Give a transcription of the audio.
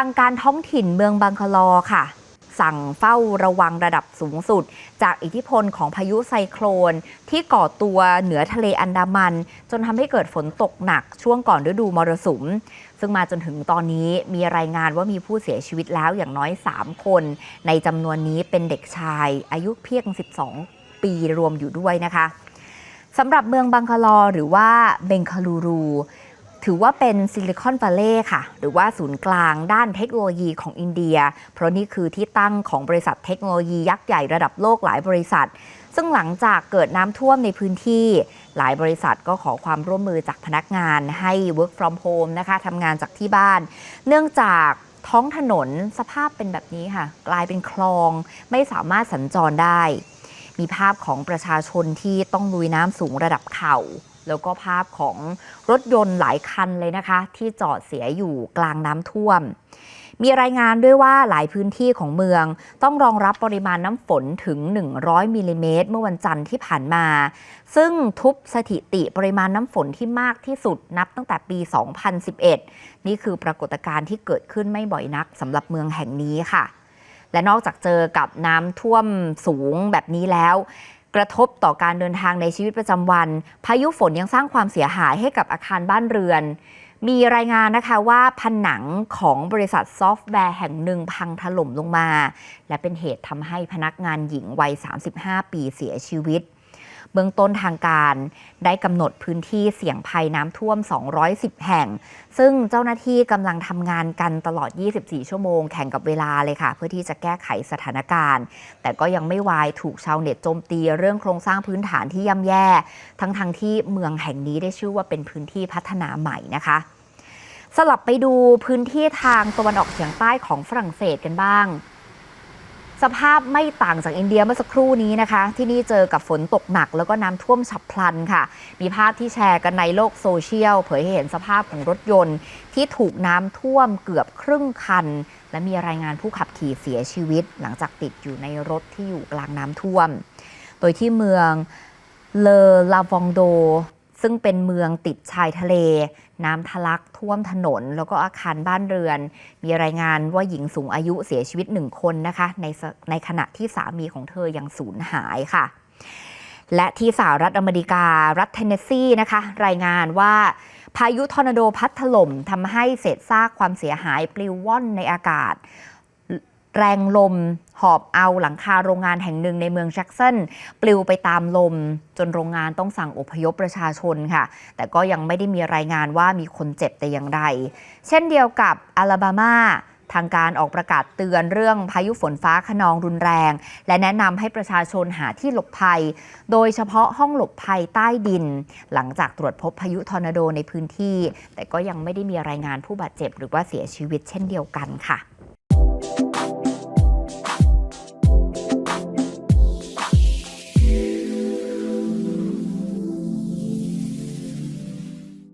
ทางการท้องถิ่นเมืองบังคลอค่ะ สั่งเฝ้าระวังระดับสูงสุด จากอิทธิพลของพายุไซโครนที่ก่อตัวเหนือทะเลอันดามัน จนทำให้เกิดฝนตกหนักช่วงก่อนฤดูมรสุม ซึ่งมาจนถึงตอนนี้มีรายงานว่ามีผู้เสียชีวิตแล้วอย่างน้อย 3 คน ในจำนวนนี้เป็นเด็กชาย อายุเพียง 12 ปีรวมอยู่ด้วยนะคะสำหรับเมืองบังคลอหรือว่าเบงคาลูรู ถือว่าเป็นซิลิคอน v ัลเลย์ค่ะ หรือว่าศูนย์กลางด้านเทคโนโลยีของอินเดีย เพราะนี่คือที่ตั้งของบริษัทเทคโนโลยียักษ์ใหญ่ระดับโลกหลายบริษัท ซึ่งหลังจากเกิดน้ำท่วมในพื้นที่ หลายบริษัทก็ขอความร่วมมือจากพนักงานให้ work from home นะคะทำงานจากที่บ้าน เนื่องจากท้องถนนสภาพเป็นแบบนี้ค่ะ กลายเป็นคลองไม่สามารถสัญจรได้ มีภาพของประชาชนที่ต้องลุยน้ำสูงระดับเข่า แล้วก็ภาพของรถยนต์หลายคันเลยนะคะ ที่จอดเสียอยู่กลางน้ำท่วม มีรายงานด้วยว่าหลายพื้นที่ของเมือง ต้องรองรับปริมาณน้ำฝนถึง 100มิลลิเมตรเมื่อวันจันทร์ที่ผ่านมา ซึ่งทุบสถิติปริมาณน้ำฝนที่มากที่สุดนับตั้งแต่ปี 2011 นี่คือปรากฏการณ์ที่เกิดขึ้นไม่บ่อยนักสำหรับเมืองแห่งนี้ค่ะ และนอกจากเจอกับน้ำท่วมสูงแบบนี้แล้ว กระทบต่อการเดินทางในชีวิตประจำวัน พายุฝนยังสร้างความเสียหายให้กับอาคารบ้านเรือน มีรายงานนะคะว่าผนังของบริษัทซอฟต์แวร์แห่งหนึ่งพังถล่มลงมา และเป็นเหตุทำให้พนักงานหญิงวัย 35 ปีเสียชีวิต เบื้องต้นทางการ ได้กำหนดพื้นที่เสี่ยงภัยน้ำท่วม 210 แห่ง ซึ่งเจ้าหน้าที่กำลังทำงานกันตลอด 24 ชั่วโมง แข่งกับเวลาเลยค่ะ เพื่อที่จะแก้ไขสถานการณ์ แต่ก็ยังไม่วายถูกชาวเน็ตโจมตีเรื่องโครงสร้างพื้นฐานที่ย่ำแย่ ทั้งๆทที่เมืองแห่งนี้ได้ชื่อว่าเป็นพื้นที่พัฒนาใหม่นะคะสลับไปดูพื้นที่ทางตะวันออกเฉียงใต้ของฝรั่งเศสกันบ้าง สภาพไม่ต่างจากอินเดียเมื่อสักครู่นี้นะคะ ที่นี่เจอกับฝนตกหนักแล้วก็น้ำท่วมฉับพลันค่ะ มีภาพที่แชร์กันในโลกโซเชียล เผยให้เห็นสภาพของรถยนต์ ที่ถูกน้ำท่วมเกือบครึ่งคัน และมีรายงานผู้ขับขี่เสียชีวิต หลังจากติดอยู่ในรถที่อยู่กลางน้ำท่วม โดยที่เมืองเลอลาวองโด ซึ่งเป็นเมืองติดชายทะเล น้ำทะลักท่วมถนน แล้วก็อาคารบ้านเรือน มีรายงานว่าหญิงสูงอายุเสียชีวิตหนึ่งคนนะคะในในขณะที่สามีของเธอยังสูญหายค่ะ และที่สหรัฐอเมริการัฐเทนเนสซีนะคะ รายงานว่าพายุทอร์นาโดพัดถล่มทำให้เศษซากความเสียหายปลิวว่อนในอากาศ แรงลม หอบเอาหลังคาโรงงานแห่งหนึ่งในเมืองแจ็กสันปลิวไปตามลม จนโรงงานต้องสั่งอพยพประชาชนค่ะ แต่ก็ยังไม่ได้มีรายงานว่ามีคนเจ็บแต่อย่างใดเช่นเดียวกับอลาบามาทางการออกประกาศเตือนเรื่องพายุฝนฟ้าขนองรุนแรง และแนะนำให้ประชาชนหาที่หลบภัย โดยเฉพาะห้องหลบภัยใต้ดิน หลังจากตรวจพบพายุทอร์นาโดในพื้นที่ แต่ก็ยังไม่ได้มีรายงานผู้บาดเจ็บหรือว่าเสียชีวิตเช่นเดียวกันค่ะ